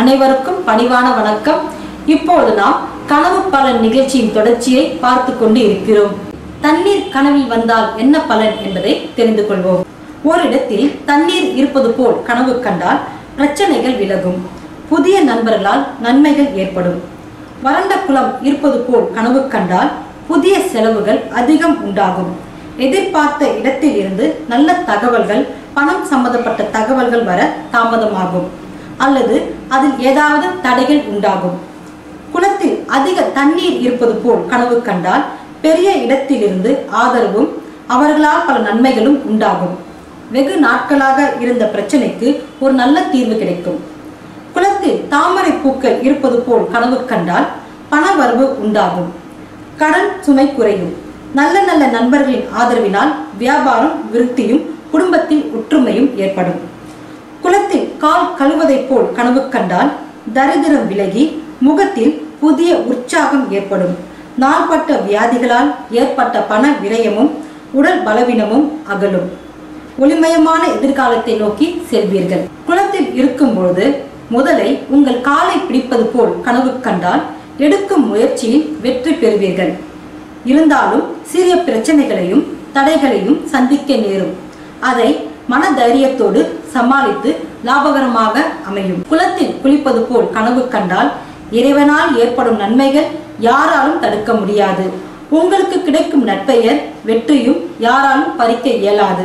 அனைவருக்கும் பணிவான வணக்கம். இப்போது நாம் கனவு பலன் நிகழ்ச்சியின் தொடர்ச்சியை பார்த்து கொண்டு இருக்கிறோம். தண்ணீர் கனவில் வந்தால் என்ன பலன் என்பதை தெரிந்து கொள்வோம். ஓரிடத்தில் தண்ணீர் இருப்பது போல் கனவு கண்டால் பிரச்சனைகள் விலகும். புதிய நண்பர்களால் நன்மைகள் ஏற்படும். வறண்ட குளம் இருப்பது போல் கனவு கண்டால் புதிய செலவுகள் அதிகம் உண்டாகும். எதிர்பார்த்த இடத்தில் இருந்து நல்ல தகவல்கள் பணம் சம்பந்தப்பட்ட தகவல்கள் வர தாமதமாகும். அல்லது அதில் ஏதாவது தடைகள் உண்டாகும். குளத்தில் அதிக தண்ணீர் இருப்பது போல் கனவு கண்டால் பெரிய இடத்திலிருந்து ஆதரவும் அவர்களால் பல நன்மைகளும் உண்டாகும். வெகு நாட்களாக இருந்த பிரச்சனைக்கு ஒரு நல்ல தீர்வு கிடைக்கும். குளத்தில் தாமரை பூக்கள் இருப்பது போல் கனவு கண்டால் பணவரவு உண்டாகும். கடன் சுமை குறையும். நல்ல நல்ல நண்பர்களின் ஆதரவினால் வியாபாரம் விருத்தியும் குடும்பத்தில் ஒற்றுமையும் ஏற்படும். குளத்தில் கால் கழுவதைப் போல் கனவு கண்டால் தரிதிரம் விலகி முகத்தில் புதிய உற்சாகம் ஏற்படும். நாள்பட்ட வியாதிகளால் ஏற்பட்ட பண விரயமும் உடல் பலவீனமும் அகலும். ஒளிமயமான எதிர்காலத்தை நோக்கி செல்வீர்கள். குளத்தில் இருக்கும் பொழுது முதலை உங்கள் காலை பிடிப்பது போல் கனவு கண்டால் எடுக்கும் முயற்சியில் வெற்றி பெறுவீர்கள். இருந்தாலும் சிறிய பிரச்சனைகளையும் தடைகளையும் சந்திக்க நேரும். அதை மன தைரியத்தோடு சமாளித்து லாபகரமாக அமையும். குளத்தில் குளிப்பது போல் கனவு கண்டால் இறைவனால் ஏற்படும் நன்மைகள் யாராலும் தடுக்க முடியாது. உங்களுக்கு கிடைக்கும் நட்பெயர் வெற்றியும் யாராலும் பறிக்க இயலாது.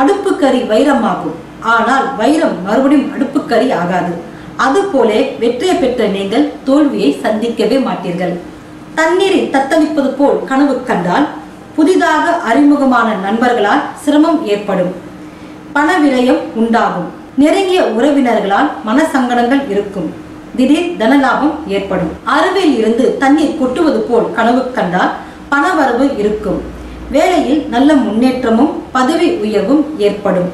அடுப்புக்கறி வைரமாகும். ஆனால் வைரம் மறுபடியும் அடுப்புக்கறி ஆகாது. அதுபோல வெற்றியை பெற்ற நீங்கள் தோல்வியை சந்திக்கவே மாட்டீர்கள். தண்ணீரை தத்தளிப்பது போல் கனவு கண்டால் புதிதாக அறிமுகமான நண்பர்களால் சிரமம் ஏற்படும். பண விரயம் உண்டாகும். நெருங்கிய உறவினர்களால் மனசங்கடங்கள் இருக்கும். திடீர் தனலாபம் ஏற்படும். அருவியில் இருந்து தண்ணீர் கொட்டுவது போல் கனவு கண்டால் பணவரவு இருக்கும். வேலையில் நல்ல முன்னேற்றமும் பதவி உயர்வும் ஏற்படும்.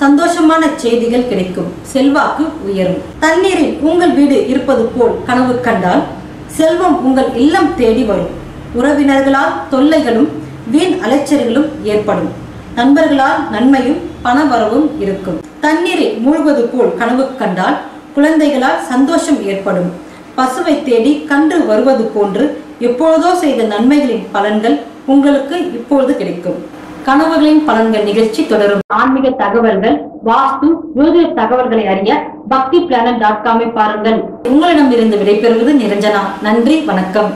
சந்தோஷமான செய்திகள் கிடைக்கும். செல்வாக்கு உயரும். தண்ணீரில் உங்கள் வீடு இருப்பது போல் கனவு கண்டால் செல்வம் உங்கள் இல்லம் தேடி வரும். உறவினர்களால் தொல்லைகளும் வீண் அலைச்சல்களும் ஏற்படும். நண்பர்களால் நன்மையும் பணவரவும் இருக்கும். தண்ணீரில் மூழ்குவது போல் கனவு கண்டால் குழந்தைகளால் சந்தோஷம் ஏற்படும். பசுவை தேடி கன்று வருவது போன்று எப்பொழுதோ செய்த நன்மைகளின் பலன்கள் உங்களுக்கு இப்பொழுது கிடைக்கும். கனவுகளின் பலன்கள் நிகழ்ச்சி தொடரும். ஆன்மீக தகவல்கள் வாஸ்து ஜோதிட தகவல்களை அறிய பக்தி பிளானட் டாட் காமை பாருங்கள். உங்களிடம் இருந்து விடைபெறுவது நிரஞ்சனா. நன்றி வணக்கம்.